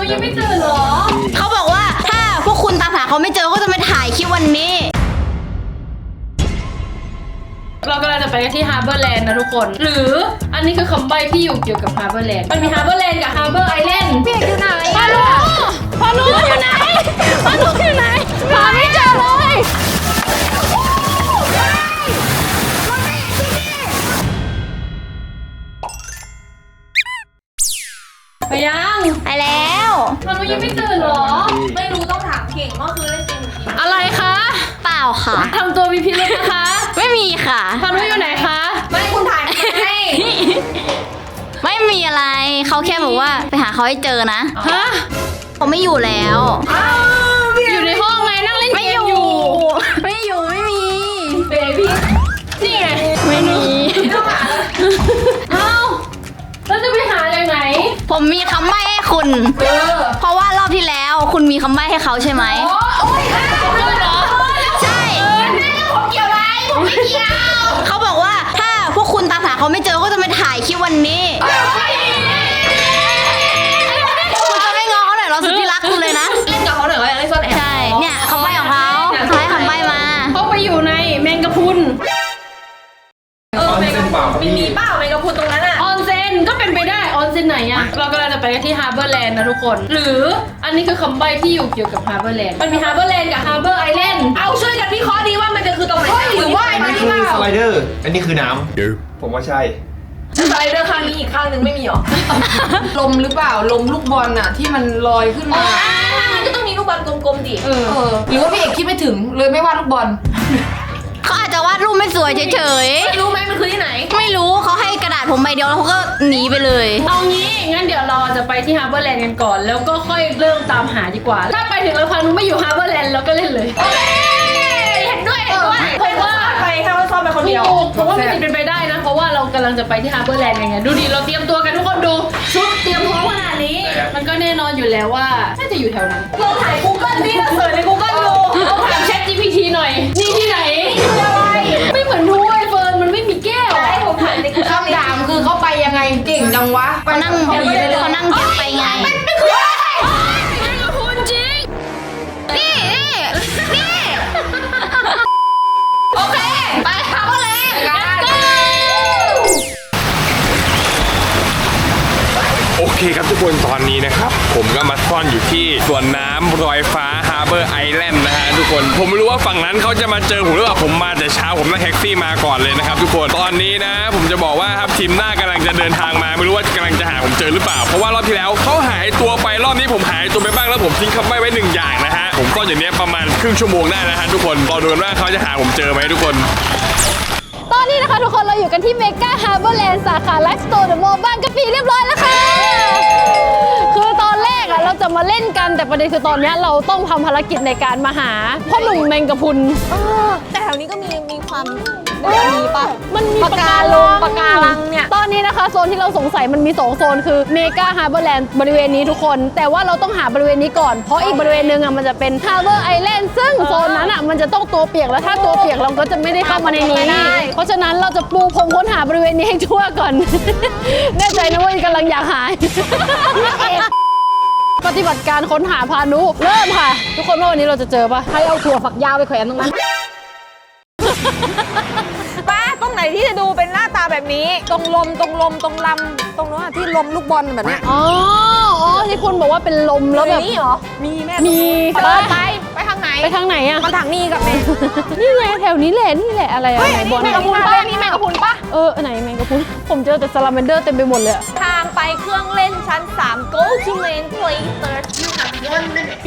นุยังไม่ตื่นเหรอ เขาบอกว่าถ้าพวกคุณตามหาเขาไม่เจอก็จะมาถ่ายคลิปวันนี้ เรากำลังจะไปกันที่ฮาร์เบอร์แลนด์นะทุกคน หรืออันนี้คือคำใบ้ที่อยู่เกี่ยวกับฮาร์เบอร์แลนด์มันมีฮาร์เบอร์แลนด์กับฮาร์เบอร์ไอแลนด์พี่เอกอยู่ไหนพานุพานุอยู่ไหนพานุอยู่ไหนหาไม่เจอเลยไปยัง ไปแล้ว พานุยังไม่ตื่นเหรอ ไม่รู้ต้องถามเก่งเมื่อคืนเล่นจริงหรือจริงอะไรคะเปล่าค่ะ ทำตัวมีพิรุธนะคะไม่มีค่ะ พานุอยู่ไหนคะ ไม่คุณถ่ายให้ไม่มีอะไรเขาแค่บอกว่าไปหาเขาให้เจอนะฮะ เขาไม่อยู่แล้ว อ้าวพี่อยู่ในห้องไงนั่งเล่นไม่เกอมยู่ อยู่ ไม่อยู่ไม่มี เบบี้นี่ไงไม่มี ต้องหาเลยเอ้าแล้วจะไปหาจากไหน ผมมีคำใบ้ให้ คุณ เออเพราะว่ารอบที่แล้วคุณมีคำใบ้ให้เขาใช่ไหม โอ้โอ้ยอ้าวเลยเหรอใช่ผมเกี่ยวอะไรผมไม่เกี่ยว เขาบอกว่าถ้าพวกคุณตามหาเขาไม่เจอ กำลังจะไปกันที่ฮาร์เบอร์แลนด์นะทุกคน หรืออันนี้คือคำใบ้ที่อยู่เกี่ยวกับฮาร์เบอร์แลนด์มันมีฮาร์เบอร์แลนด์กับฮาร์เบอร์ไอแลนด์เอาช่วยกันวิเคราะห์ดีว่ามันจะคือตรงไหนหรือว่าไอ้อันนั่นนี้นี่คือเปสล่าไลเดอร์ อันนี้คือน้ำ ผมว่าใช่ สไลเดอร์ข้างนี้อีกข้างหนึงไม่มีหรอลมหรือเปล่าลมลูกบอลน่ะที่มันลอยขึ้นมาอ่ามันก็ต้องมีลูกบอลกลมๆดิเออเออ หรือว่าพี่เอกคิดไม่ถึงเลยไม่วาดลูกบอล เขาอาจจะวาดรูปไม่สวยเฉยรู้ไหมมันคือที่ไหน ๆ ไม่รู้เขาให้กระดาษผมใบเดียวแล้วเขาก็หนีไปเลย เอางี้งั้นเดี๋ยวเราจะไปที่ฮาร์เบอร์แลนด์กันก่อน แล้วก็ค่อยเริ่มตามหาดีกว่า ถ้าไปถึงแล้วพานุไม่อยู่ฮาร์เบอร์แลนด์เราก็เล่นเลยเห็นด้วยเห็นด้วยเคยว่าไปแค่ว่าซ่อนไปคนเดียวถูกเพราะว่ามันเป็นไปได้นะ เพราะว่าเรากำลังจะไปที่ฮาร์เบอร์แลนด์ไงดูดิเราเตรียมตัวกันทุกคนดูชุดเตรียมพร้อมขนาดนี้ มันก็แน่นอนอยู่แล้วว่าน่าจะอยู่แถวนั้นลองถ่าย Google ดิเราเสิร์ชใน Google ดูเอาถาม Chat GPT หน่อยนี่ที่ไหน เขาไปยังไงเก่งจังวะเขานั่งเขานั่งแคปไปไงคุณจริงนี่นี่นี่โอเค ไปค่ะพ่อเลยโอเคครับทุกคนตอนนี้นะครับ ผมก็มาซ่อนอยู่ที่สวนน้ำรอยฟ้าฮาร์เบอร์ไอแลนด์นะฮะทุกคน ผมไม่รู้ว่าฝั่งนั้นเขาจะมาเจอผมหรือเปล่าผมมาแต่เช้าผมนั่งแท็กซี่มาก่อนเลยนะครับทุกคนตอนนี้นะผมจะบอกว่าครับทีมหน้ากำลังจะเดินทางมาไม่รู้ว่ากำลังจะหาผมเจอหรือเปล่า เพราะว่ารอบที่แล้วเขาหายตัวไปรอบนี้ผมหายตัวไปบ้างแล้วผมทิ้งคำใบ้ไว้หนึ่งอย่างนะฮะผมซ่อย่างเนี้ยประมาณครึ่งชั่วโมงได้นะฮะทุกคนรอดูกันว่าเขาจะหาผมเจอไหมทุกคนตอนนี้นะคะทุกคนเราอยู่กันที่เมกาฮาร์เบอร์แลนด์สาขาไลฟ์สโตร์เดอะมอลล์บางกะปิเรียบร้อยแล้วค่ะ เราจะมาเล่นกันแต่ประเด็นคือตอนเนี้ยเราต้องทำภารกิจในการมาหาพ่อหนุ่มแมงกะพรุนแต่แถวนี้ก็มีมีความมีปะ มันมีปะการังปะการังเนี่ย ตอนนี้นะคะโซนที่เราสงสัยมันมี 2 โซนคือเมกาฮาร์เบอร์แลนด์บริเวณนี้ทุกคน แต่ว่าเราต้องหาบริเวณนี้ก่อน เพราะอีกบริเวณหนึ่งอะมันจะเป็นฮาร์เบอร์ไอแลนด์ซึ่งโซนนั้นอะมันจะต้องตัวเปียกแล้วถ้าตัวเปียกเราก็จะไม่ได้เข้ามาในนี้เพราะฉะนั้นเราจะปูพรมค้นหาบริเวณนี้ให้ทั่วก่อน แน่ใจนะว่ากำลังอยากหาย ปฏิบัติการค้นหาพานุ เริ่มค่ะ ทุกคนว่าวันนี้เราจะเจอปะใครเอาถั่วฝักยาวไปแขวนตรงนั้น ป้าตรงไหนที่จะดูเป็นหน้าตาแบบนี้ ตรงลมตรงลมตรงลำตรงนู้นอะที่ลมลูกบอลแบบเนี้ยอ๋อ อ๋อ ที่คุณบอกว่าเป็นลมแล้วแบบนี่เหรอ มีแม่มีไปไป ไปทางไหนไปทางไหนอะ มันทางนี้กับแม่นี่ไงแถวนี้แหละ นี่แหละอะไรอะเฮ้ยไหนอันบนี้อลแมงกะพรุนป้านี่แมงกะพรุนป้าเอออันไหนแมงกะพรุนผมเจอแต่ซาลาเมนเดอร์เต็มไปหมดเลยอะทางไป เครื่องเล่นชั้น 3 go to main place third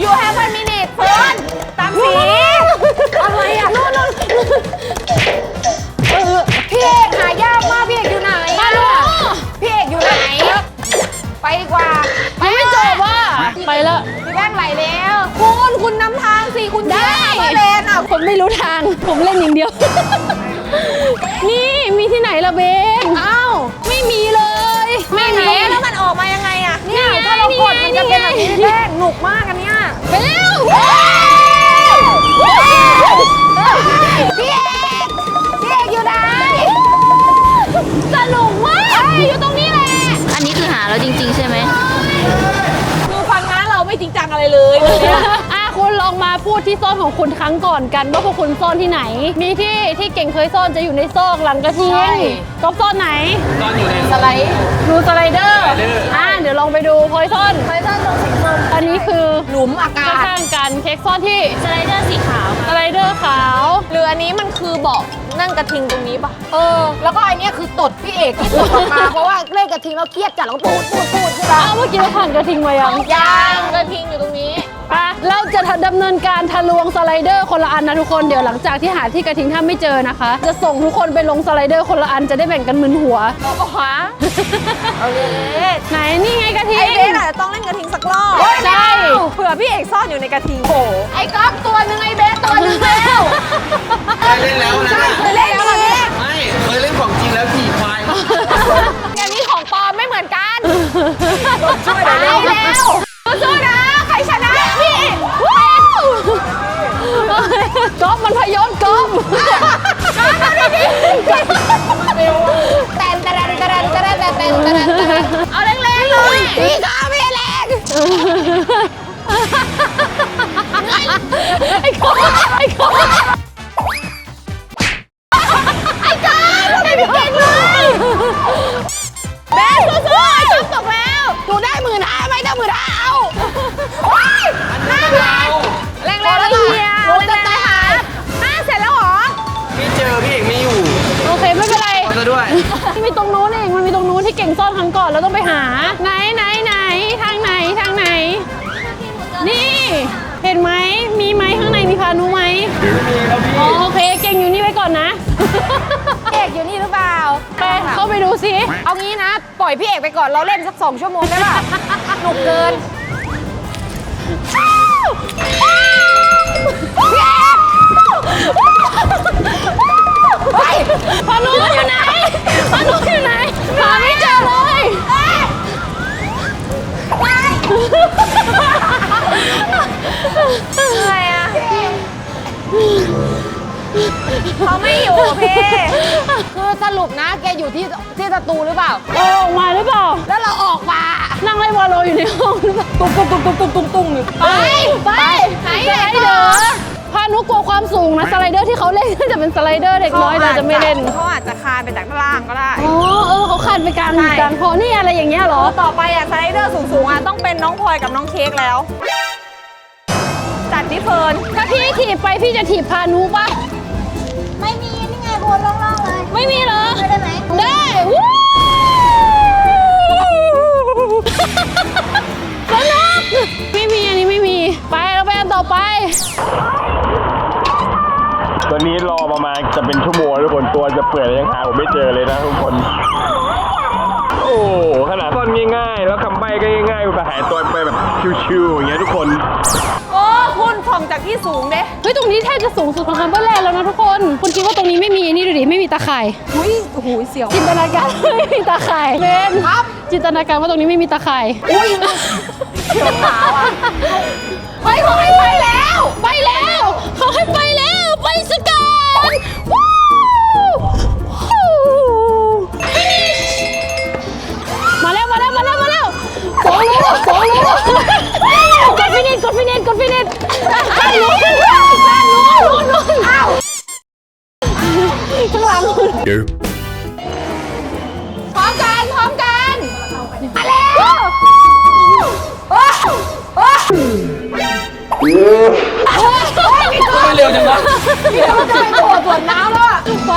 you have one minute เฟิร์นตามสีอะไรอะนู่นนู่นเออพี่เอกหายากมากพี่เอกอยู่ไหนอะพี่เอกอยู่ไหน ไปดีกว่ายังไม่จบว่ะไปแล้วพี่แป้งไหลแล้ว คุณคุณนำทางสิคุณได้มาเลนอะผมไม่รู้ทาง ผมเล่นอย่างเดียว นี่มีที่ไหนละเบนอ้า ออกมายังไงอะเนี่ยนี่ไงถ้าเรากดมันนี่จะไงเป็นแบบนี้แป้งหนุกมากอันเนี้ยไปเร็วพี่เอกพี่เอกอยู่ไหนสนุกมากอยู่ตรงนี้แหละอันนี้คือหาแล้วจริง ๆ ใช่ไหมคือฟังนะอะไรเลยวันเนี้ยอะคุณล องมาพูดที่ซ่อนของคุณครั้งก่อนกันว่าพวกคุณซ่อนที่ไหน มีที่ที่เก่งเคยซ่อนจะอยู่ในซอกหลังกระทิงก๊อฟซ่อนไหนตอนอยู่ในสไลด์ดูสไลเดอร์อะเดี๋ยวลองไปดูพลอยซ่อนไปซ่อนตรงสีส้มอันนี้คือหลุมอากาศข้างๆกันเค้กซ่อนที่สไลเดอร์สีขาวสไลเดอร์ขาว หรืออันนี้มันคือเบาะนั่งกระทิงตรงนี้ปะเออ แล้วก็ไอเนี้ยคือตดพี่เอกที่ตดออกมา เพราะว่าเล่นกระทิงแล้วเครียดจัดแล้วก็ปูดปูดปูดใช่ปะอ้าวเมื่อกี้เราผ่านกระทิงมายัง ยางกระทิงอยู่ตรงนี้ ไปเราจะดำเนินการทะลวงสไลเดอร์คนละอันนะทุกคนเดี๋ยวหลังจากที่หาที่กระทิงถ้าไม่เจอนะคะ จะส่งทุกคนไปลงสไลเดอร์คนละอันจะได้แบ่งกันมึนหัว โอ้โหเอาเลยไหนนี่ไงกระทิไองเบสอาจจะต้องเล่นกระทิงสักรอบใช่เผื่อพี่เอกซ่อนอยู่ในกระทิงโอ้ไอ้ก๊อฟตัวหนึ่งไอ้เบสตัวหนึ่งแล้วเคยเล่นแล้วนะเคยเล่นแล้วเหรอเนี่ยไม่เคยเล่นของจริงแล้วขี่ควายอันนี้ของปลอมไม่เหมือนกันช่วยหน่อยเร็วแล้วสู้ๆนะใก๊อฟมันพยศก๊อฟ ด้วยมีตรงนู้นเองมันมีตรงนู้นที่เก่งซ่อนครั้งก่อนเราต้องไปหา ไหนไหนไหนทางไหนทางไหน นี่ เห็นไหมมีไหมข้างในมีพานุไหมอ๋อโอเคเก่งอยู่นี่ไว้ก่อนนะ พี่เอกอยู่นี่หรือเปล่าไปเข้าไปดูสิเอางี้นะ ปล่อยพี่เอกไปก่อนเราเล่นสักสองชั่วโมงได้ป่ะหนุกเกินพา นุอยู่ไหนพานุอยู่ไหนหาไม่เจอเลยอะไรอะเขาไม่อยู่พี่คือสรุปนะแกอยู่ที่ที่สตูหรือเปล่าเออออกมาหรือเปล่า แล้วเราออกมา นั่งไล่วอลโลอยู่ในห้องหรือเปล่าตุ้มตุ้มตุ้มตุ้มตุ้มตุ้มตุ้มอยู่ไป ไปไหนเด้อ พานุกลัวความสูงนะสไลเดอร์ที่เขาเล่นน่าจะเป็นสไลเดอร์เด็กน้อยเราจะไม่เล่น เขาอาจจะคานไปจากด้านล่างก็ได้ อ๋อเออเขาคันไปกลางใช่ กลางคอนี่อะไรอย่างเงี้ยเหรอ ต่อไปอะสไลเดอร์สูงๆอะต้องเป็นน้องพลอยกับน้องเค้กแล้ว จัดที่เฟิร์นถ้าพี่ถีบไปพี่จะถีบพานุปะไม่มีนี่ไงวนล่องๆเลยไม่มีเหรอได้ไหมได้วู้สนุก ไปอันต่อไป ตอนนี้รอประมาณจะเป็นชั่วโมงแล้วทุกคนตัวจะเปื่อยยังหาผมไม่เจอเลยนะทุกคน โอ้ขนาดต้นง่ายๆ แล้วคำใบ้ก็ง่ายๆแต่หายตัวไปแบบชิวๆอย่างเงี้ยทุกคนโอ้คุณส่องจากที่สูงเด้เฮ้ยตรงนี้แทบจะสูงสุดของคัมเบอร์แลนด์แล้วนะทุกคน คุณคิดว่าตรงนี้ไม่มีนี่ดูดิไม่มีตาข่ายอุ้ยโอ้โหเสียวจินตนาการไม่มีตาข่ายเบนจินตนาการว่าตรงนี้ไม่มีตาข่ายอุ้ยเสียวขาวอะ ไปเขาให้ไปแล้ว ไปแล้วเขาให้ไปแล้ว ไปสกันวู้วู้ Finish มาแล้วมาแล้วมาแล้วมาแล้วสองลูกสองลูกกดฟินิชกดฟินิชกดฟินิชด้านนู้นด้านนู้นนู้นนู้นอ้าวข้างหลังพร้อมกันพร้อมกันมาแล้ว เร็วจังวะพี่เราจะไปโดดสวนน้ำแล้วอะไป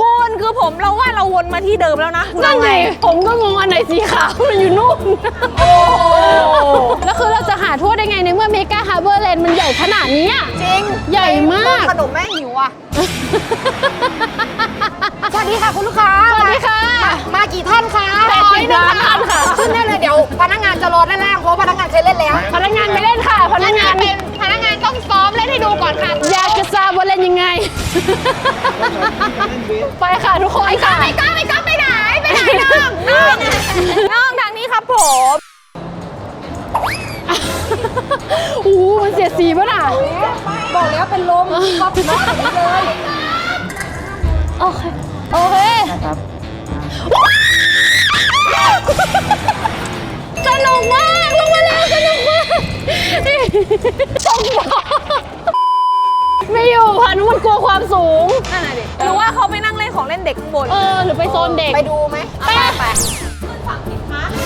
คุณคือผมเราว่าเราวนมาที่เดิมแล้วนะคุณนั่นเอาไง ไงผมก็งงอันไหนสีขาวมันอยู่นู่นแล้ว นด์มันใหญ่ขนาดเนี้ยจริงใหญ่มาก ขนมแม่หิวอะ สวัสดีค่ะคุณลูกค้าสวัสดีค่ะ มากี่ท่านคะแปดสิบล้านท่านค่ะ ขึ้นได้เลยเดี๋ยว พนักงานจะรอด้านล่างเพราะพนักงานเคยเล่นแล้ว พนักงานไม่เล่นค่ะ พนักงานเป็นพนักงานต้องซ้อมเล่นให้ดูก่อนค่ะอยากจะทราบว่าเล่นยังไง ไปค่ะทุกคนค่ะไม่กล้าไม่กล้าไปไหนไปไหนน้องน้องน้องทางนี้ครับผมโอ้โหมันเสียดสีป่ะน่ะ บอกแล้วเป็นเป็นลมก๊อปน้องอย่างนี้เลย โอเค โอเคสนุกมากลงมาแล้วสนุกมากตกบ่อไม่อยู่พานุมันกลัวความสูง นั่นน่ะดิหรือว่าเขาไปนั่งเล่นของเล่นเด็กข้างบน เออ หรือไปโซนเด็ก ไปดูไหมไปไป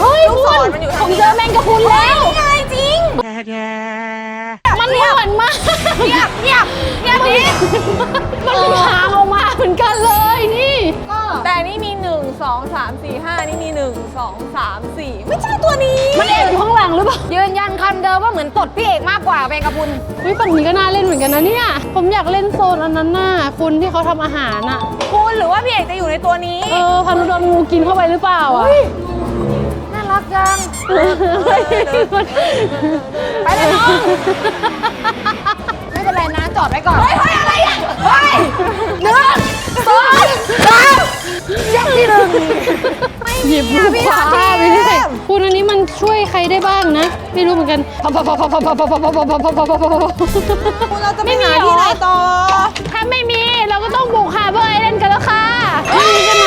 เฮ้ยลูกศรมันอยู่ทางผมนี้เจอแมงกะพรุนแล้วไง มันเหมือนมากเงียบเงียบเงียบดิมันมีหางออกมาเหมือนกันเลยนี่แต่นนี่มี 1 2 3 4 5 นี่มี 1 2 3 4 ไม่ใช่ตัวนี้ มันแอบอยู่ข้างหลังหรือเปล่ายืนยันคำเดิมว่าเหมือนตดพี่เอกมากกว่าแมงกะพุนเฮ้ยฝั่งนี้ก็น่าเล่นเหมือนกันนะเนี่ย ผมอยากเล่นโซนอันนั้นน่ะคุณที่เขาทำอาหารน่ะคุณหรือว่าพี่เอกจะอยู่ในตัวนี้ เออพานุโดนงูกินเข้าไปหรือเปล่าอะ รักจัง ไปเลยน้อง ไม่เป็นไรนะจอดไว้ก่อน เฮ้ยเฮ้ยอะไรอะเฮ้ยหนึ่งสองสามแยกที่หนึ่งหยิบมือขวาไปเรื่อยคุณอันนี้มันช่วยใครได้บ้างนะ ไม่รู้เหมือนกันคุณเราจะไปหาที่ไหนต่อ ถ้าไม่มีเราก็ต้องบุกฮาเบอร์ไอแลนกันแล้วค่ะ ไม่มีใช่ไหม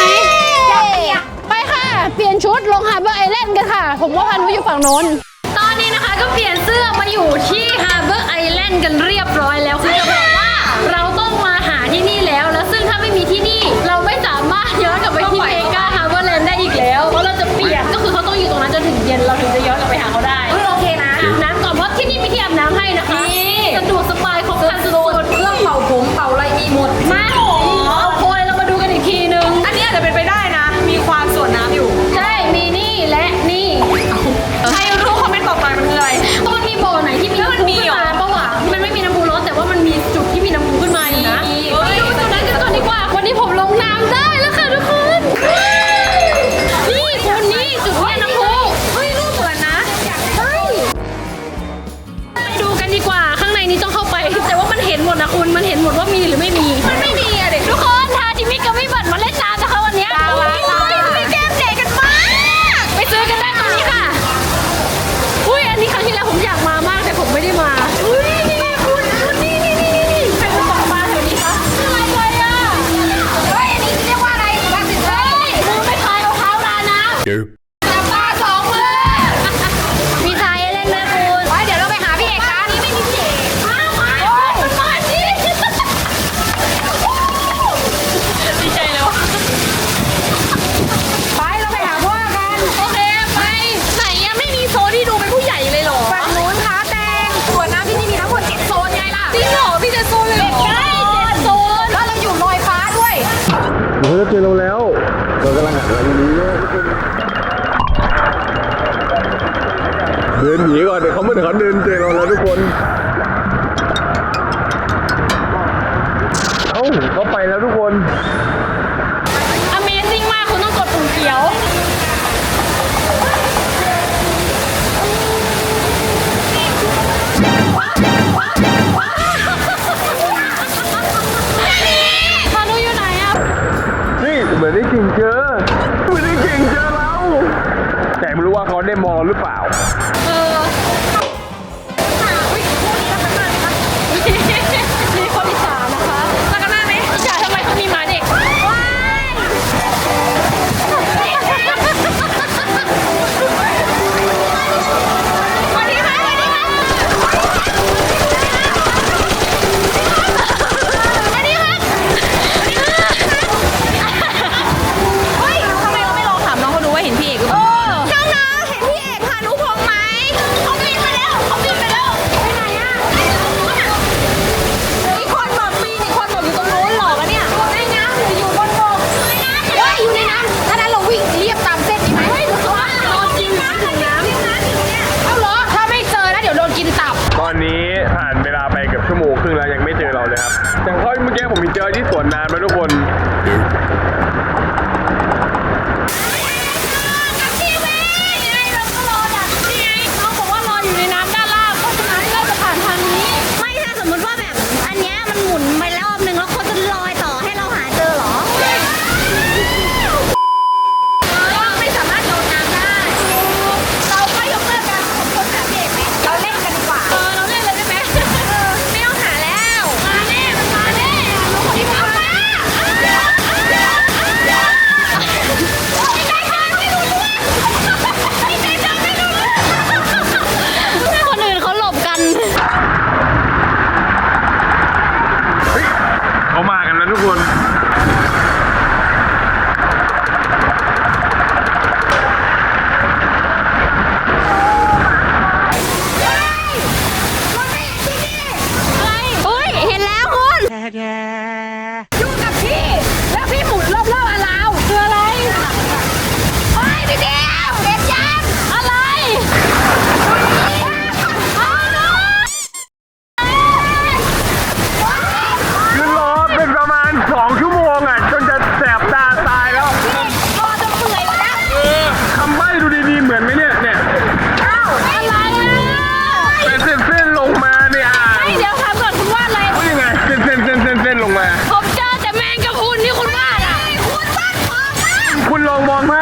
เปลี่ยนชุดลงฮาร์เบอร์ไอแลนด์กันค่ะ ผมว่าพานุอยู่ฝั่งโน้น ตอนนี้นะคะก็เปลี่ยนเสื้อมาอยู่ที่ฮาร์เบอร์ไอแลนด์กันเรียบร้อยแล้วคือจะบอกว่าเราต้องมาหาที่นี่แล้ว แล้วซึ่งถ้าไม่มีที่นี่เรา ดว่ามีหรือไม่มี ดินหนีก่อนเดี๋ยวเขาเมื่อเขาเดินเจอเราแล้วทุกคนเอ้าเขาไปแล้วทุกคน Amazing มากคุณต้องกดปุ่มเขียวพานุอยู่ไหนอะนี่เหมือนได้กิ่งเจอเหมือนได้กิ่งเจอเรา แต่ไม่รู้ว่าเขาได้มองเราหรือเปล่า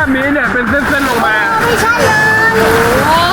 ามีเนี่ยเป็นเส้นๆลงมา ไม่ใช่เลย